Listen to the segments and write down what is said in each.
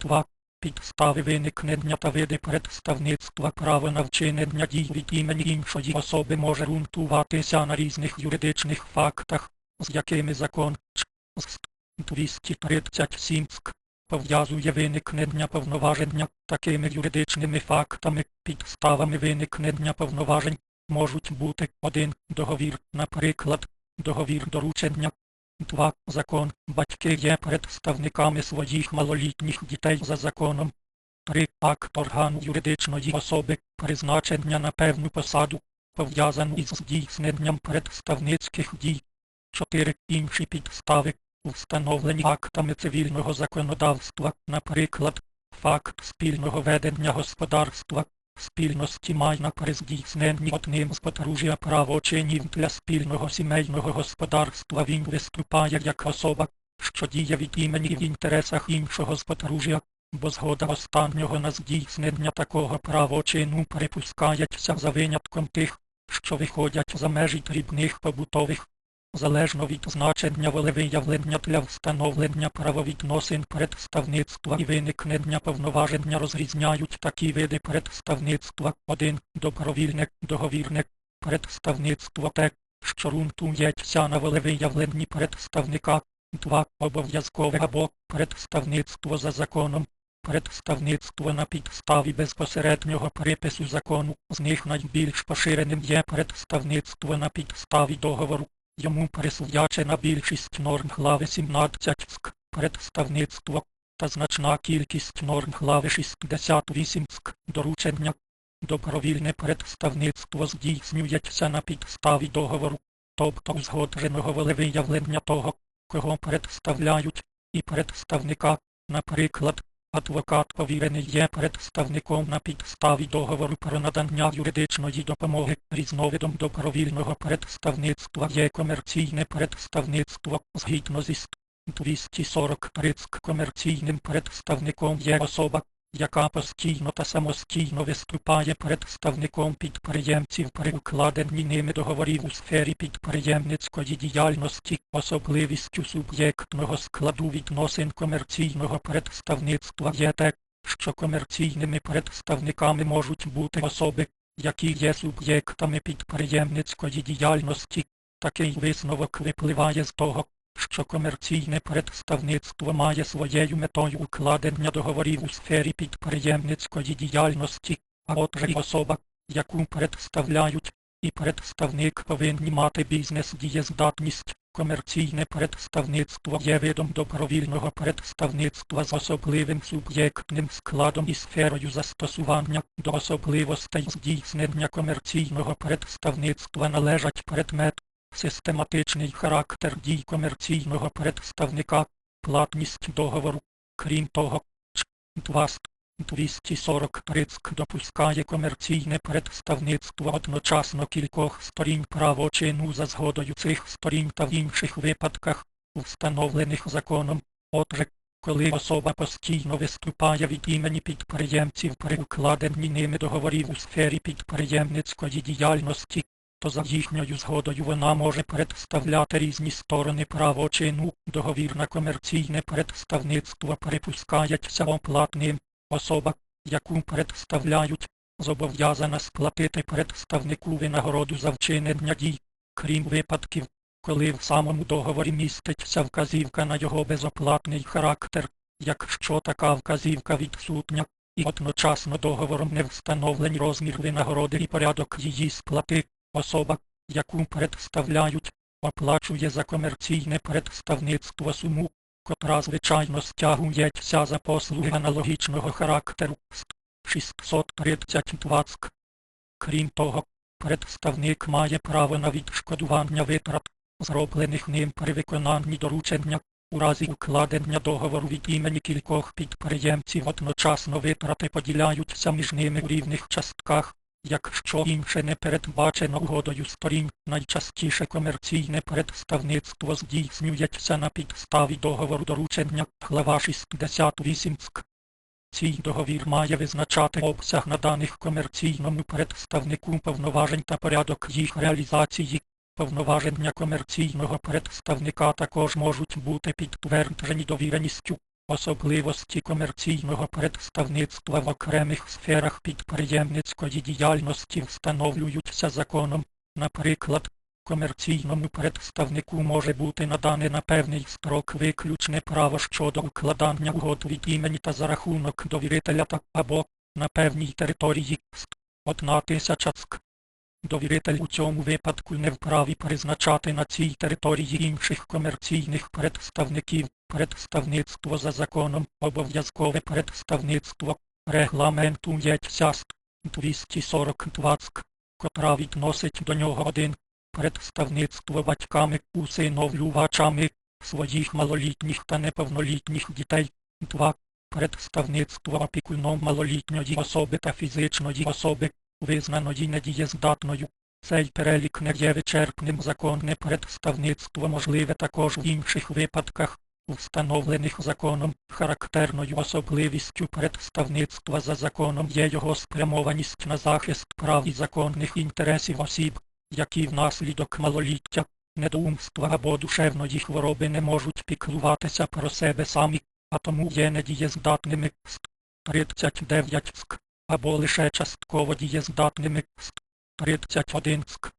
2. Підстави виникнення та види представництва право на вчинення дій від імені іншої особи може ґрунтуватися на різних юридичних фактах, з якими закон Ч. з 237 СК пов'язує виникнення повноваження такими юридичними фактами, підставами виникнення повноважень можуть бути 1. Договір, наприклад, договір доручення. 2. Закон. Батьки є представниками своїх малолітніх дітей за законом. 3. Акт органу юридичної особи, призначення на певну посаду, пов'язану із здійсненням представницьких дій. 4. Інші підстави, встановлені актами цивільного законодавства, наприклад, факт спільного ведення господарства, спільності майна при здійсненні одним з подружжя правочинів для спільного сімейного господарства він виступає як особа, що діє від імені в інтересах іншого з подружжя, бо згода останнього на здійснення такого правочину припускається за винятком тих, що виходять за межі дрібних побутових. Залежно від значення волевиявлення для встановлення правовідносин представництва і виникнення повноваження розрізняють такі види представництва. 1. Добровільне, договірне представництво те, що ґрунтується на волевиявленні представника. 2. Обов'язкове або представництво за законом. Представництво на підставі безпосереднього припису закону. З них найбільш поширеним є представництво на підставі договору. Йому присвячена більшість норм глави 17 СК представництво та значна кількість норм глави 68 СК доручення. Добровільне представництво здійснюється на підставі договору, тобто узгодженого волевиявлення того, кого представляють, і представника, наприклад, адвокат повірений є представником на підставі договору про надання юридичної допомоги. Різновидом добровільного представництва є комерційне представництво згідно зі 243 комерційним представником є особа, яка постійно та самостійно виступає представником підприємців при укладенні ними договорів у сфері підприємницької діяльності, особливістю суб'єктного складу відносин комерційного представництва є те, що комерційними представниками можуть бути особи, які є суб'єктами підприємницької діяльності. Такий висновок випливає з того, що комерційне представництво має своєю метою укладення договорів у сфері підприємницької діяльності, а отже й особа, яку представляють, і представник повинні мати бізнес-дієздатність. Комерційне представництво є видом добровільного представництва з особливим суб'єктним складом і сферою застосування до особливостей здійснення комерційного представництва належать предмет, систематичний характер дій комерційного представника, платність договору. Крім того, Ч. 243 допускає комерційне представництво одночасно кількох сторін правочину за згодою цих сторін та в інших випадках, встановлених законом. Отже, коли особа постійно виступає від імені підприємців при укладенні ними договорів у сфері підприємницької діяльності, то за їхньою згодою вона може представляти різні сторони правочину. Договір на комерційне представництво припускається оплатним. Особа, яку представляють, зобов'язана сплатити представнику винагороду за вчинення дій, крім випадків, коли в самому договорі міститься вказівка на його безоплатний характер, якщо така вказівка відсутня, і одночасно договором не встановлені розмір винагороди і порядок її сплати, особа, яку представляють, оплачує за комерційне представництво суму, котра звичайно стягується за послуги аналогічного характеру 632 СК. Крім того, представник має право на відшкодування витрат, зроблених ним при виконанні доручення, у разі укладення договору від імені кількох підприємців одночасно витрати поділяються між ними у рівних частках, якщо інше не передбачено угодою сторін, найчастіше комерційне представництво здійснюється на підставі договору доручення, глава 68 СК. Цей договір має визначати обсяг наданих комерційному представнику повноважень та порядок їх реалізації. Повноваження комерційного представника також можуть бути підтверджені довіреністю, особливості комерційного представництва в окремих сферах підприємницької діяльності встановлюються законом. Наприклад, комерційному представнику може бути надане на певний строк виключне право щодо укладання угод від імені та за рахунок довірителя та або на певній території ст. одна тисяча ск. Довіритель у цьому випадку не вправі призначати на цій території інших комерційних представників. Представництво за законом, обов'язкове представництво, регламентується ст. 242 ск, котра відносить до нього один представництво батьками, усиновлювачами своїх малолітніх та неповнолітніх дітей. 2. Представництво опікуном малолітньої особи та фізичної особи, визнаної недієздатною. Цей перелік не є вичерпним законне представництво можливе також в інших випадках, встановлених законом. Характерною особливістю представництва за законом є його спрямованість на захист прав і законних інтересів осіб, які внаслідок малоліття, недоумства або душевної хвороби не можуть піклуватися про себе самі, а тому є недієздатними 39 ск, або лише частково дієздатними ст. 31 ск.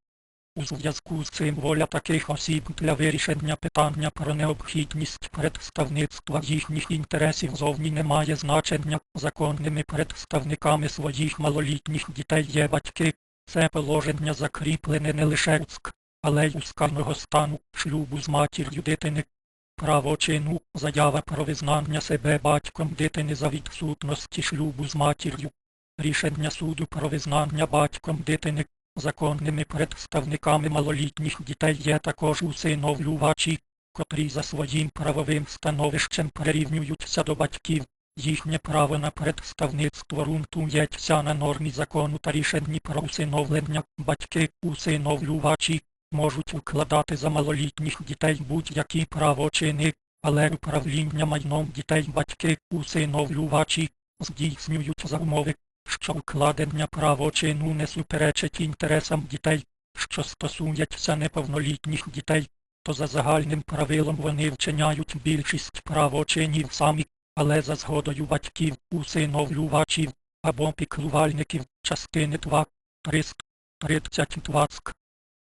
У зв'язку з цим воля таких осіб для вирішення питання про необхідність представництва їхніх інтересів зовні не має значення. Законними представниками своїх малолітніх дітей є батьки. Це положення закріплене не лише у СК, але й у скарного стану шлюбу з матір'ю дитини. Право чину заява про визнання себе батьком дитини за відсутності шлюбу з матір'ю. Рішення суду про визнання батьком дитини законними представниками малолітніх дітей є також усиновлювачі, котрі за своїм правовим становищем прирівнюються до батьків. Їхнє право на представництво ґрунтується на нормі закону та рішенні про усиновлення. Батьки усиновлювачі можуть укладати за малолітніх дітей будь-які правочини, але управління майном дітей батьки усиновлювачі здійснюють за умови, що укладення правочину не суперечить інтересам дітей, що стосується неповнолітніх дітей, то за загальним правилом вони вчиняють більшість правочинів самі, але за згодою батьків, усиновлювачів або піклувальників частини 2, 332 ск.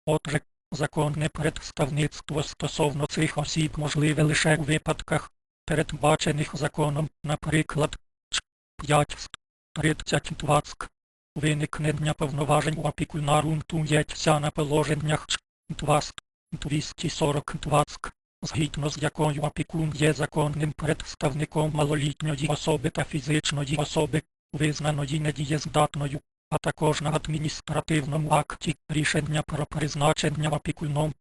Отже, законне представництво стосовно цих осіб можливе лише у випадках, передбачених законом, наприклад, Ч. 5 ст. 32 ск. Виникнення повноважень у опікуна ґрунтується на положеннях Ч. 2 ст. 242 згідно з якою опікун є законним представником малолітньої особи та фізичної особи, визнаної недієздатною, а також на адміністративному акті рішення про призначення опікуном.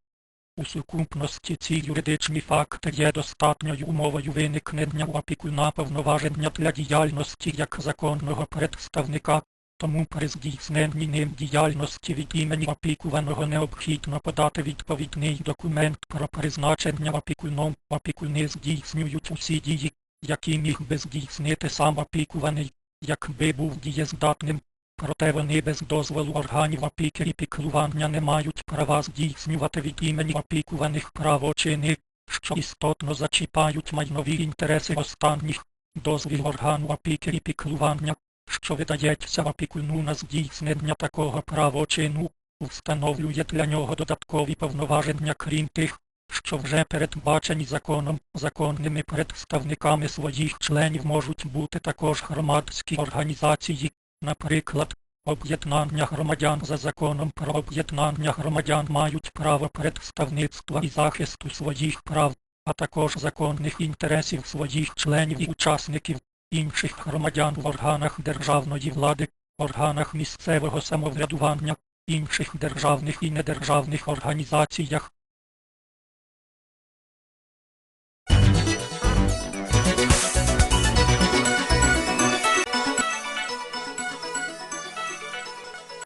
У сукупності ці юридичні факти є достатньою умовою виникнення у опікуна повноваження для діяльності як законного представника, тому при здійсненні ним діяльності від імені опікуваного необхідно подати відповідний документ про призначення опікуном. Опікуни здійснюють усі дії, які міг би здійснити сам опікуваний, якби був дієздатним. Проте вони без дозволу органів опіки і піклування не мають права здійснювати від імені опікуваних правочини, що істотно зачіпають майнові інтереси останніх, дозвіл органу опіки і піклування, що видається опікуну на здійснення такого правочину, встановлює для нього додаткові повноваження крім тих, що вже передбачені законом, законними представниками своїх членів можуть бути також громадські організації, наприклад, об'єднання громадян за законом про об'єднання громадян мають право представництва і захисту своїх прав, а також законних інтересів своїх членів і учасників, інших громадян в органах державної влади, органах місцевого самоврядування, інших державних і недержавних організаціях,